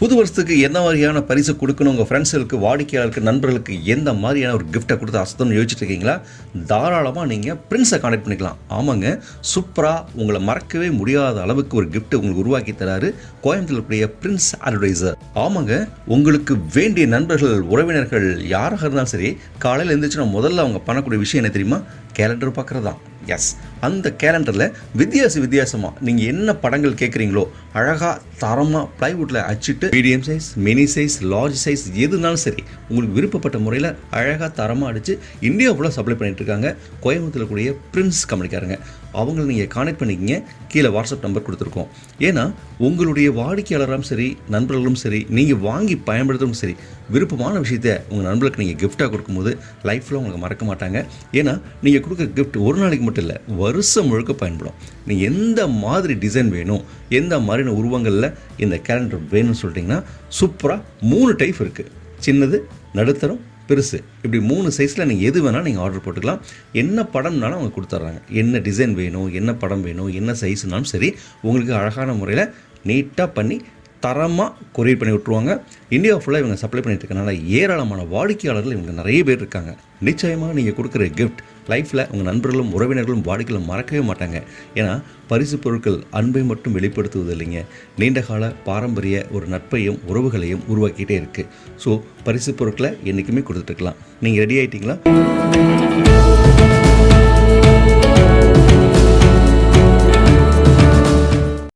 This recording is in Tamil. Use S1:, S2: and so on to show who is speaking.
S1: புது வருஷத்துக்கு என்ன மாதிரியான பரிசு கொடுக்கணும்? உங்கள் ஃப்ரெண்ட்ஸுக்கு வாடிக்கையாளருக்கு நண்பர்களுக்கு எந்த மாதிரியான ஒரு கிஃப்ட்டை கொடுத்து அசத்தம்னு யோசிச்சுட்டு இருக்கீங்களா தாராளமாக நீங்கள் பிரின்ஸை கான்டாக்ட் பண்ணிக்கலாம். ஆமாங்க சூப்பராக உங்களை மறக்கவே முடியாத அளவுக்கு ஒரு gift உங்களுக்கு உருவாக்கி தராரு கோயம்புத்தூர் இருக்கக்கூடிய பிரின்ஸ் அட்வர்டைசர் ஆமாங்க உங்களுக்கு வேண்டிய நண்பர்கள் உறவினர்கள் யாராக இருந்தாலும் சரி காலையில் எழுந்திரிச்சுன்னா முதல்ல அவங்க பண்ணக்கூடிய விஷயம் என்ன தெரியுமா? கேலண்டர் பார்க்குறது தான் எஸ் அந்த கேலண்டரில் வித்தியாச வித்தியாசமாக நீங்கள் என்ன படங்கள் கேட்குறீங்களோ அழகாக தரமாக ப்ளைவுட்டில் அச்சிட்டு medium size mini size large size எதுனாலும் சரி உங்களுக்கு விருப்பப்பட்ட முறையில் அழகாக தரமாக அடித்து இந்தியா ஃபுல்லாக சப்ளை பண்ணிகிட்ருக்காங்க இருக்காங்க. கோயம்புத்தூர் கூடிய பிரின்ஸ் கம்பெனிக்காரங்க. அவங்கள நீங்கள் கான்டாக்ட் பண்ணிக்கிங்க. கீழே வாட்ஸ்அப் நம்பர் கொடுத்துருக்கோம். ஏன்னா உங்களுடைய வாடிக்கையாளரும் சரி நண்பர்களும் சரி நீங்கள் வாங்கி பயன்படுத்துறதும் சரி விருப்பமான விஷயத்தை உங்கள் நண்பர்களுக்கு நீங்கள் கிஃப்ட்டாக கொடுக்கும்போது லைஃப்பில் உங்களுக்கு மறக்க மாட்டாங்க. ஏன்னா நீங்கள் கொடுக்குற கிஃப்ட் ஒரு நாளைக்கு மட்டும் இல்லை வருஷம் முழுக்க பயன்படும். நீங்கள் எந்த மாதிரி டிசைன் வேணும் எந்த மாதிரியான உருவங்களில் இந்த கேலண்டர் வேணும்னு சொல்லிட்டிங்கன்னா சூப்பராக மூணு டைப் இருக்குது சின்னது நடுத்தரம் பெருசு. இப்படி மூணு சைஸில் நீங்கள் எது வேணால் நீங்கள் ஆர்டர் போட்டுக்கலாம். என்ன படம்னாலும் அவங்க கொடுத்துட்றாங்க. என்ன டிசைன் வேணும் என்ன படம் வேணும் என்ன சைஸ்னாலும் சரி உங்களுக்கு அழகான முறையில் நீட்டாக பண்ணி தரமாக கொரியர் பண்ணி விட்ருவாங்க இந்தியா ஃபுல்லாக இவங்க சப்ளை பண்ணிட்டு இருக்கனால ஏராளமான வாடிக்கையாளர்கள் இவங்க நிறைய பேர் இருக்காங்க. நிச்சயமாக நீங்கள் கொடுக்குற கிஃப்ட் லைஃப்பில் உங்கள் நண்பர்களும் உறவினர்களும் வாடிக்கையாளரும் மறக்கவே மாட்டாங்க. ஏன்னா பரிசு பொருட்கள் அன்பை மட்டும் வெளிப்படுத்துவது இல்லைங்க. நீண்டகால பாரம்பரிய ஒரு நட்பையும் உறவுகளையும் உருவாக்கிட்டே இருக்குது ஸோ பரிசு பொருட்களை என்றைக்குமே கொடுத்துட்ருக்கலாம் நீங்கள் ரெடி ஆகிட்டீங்களா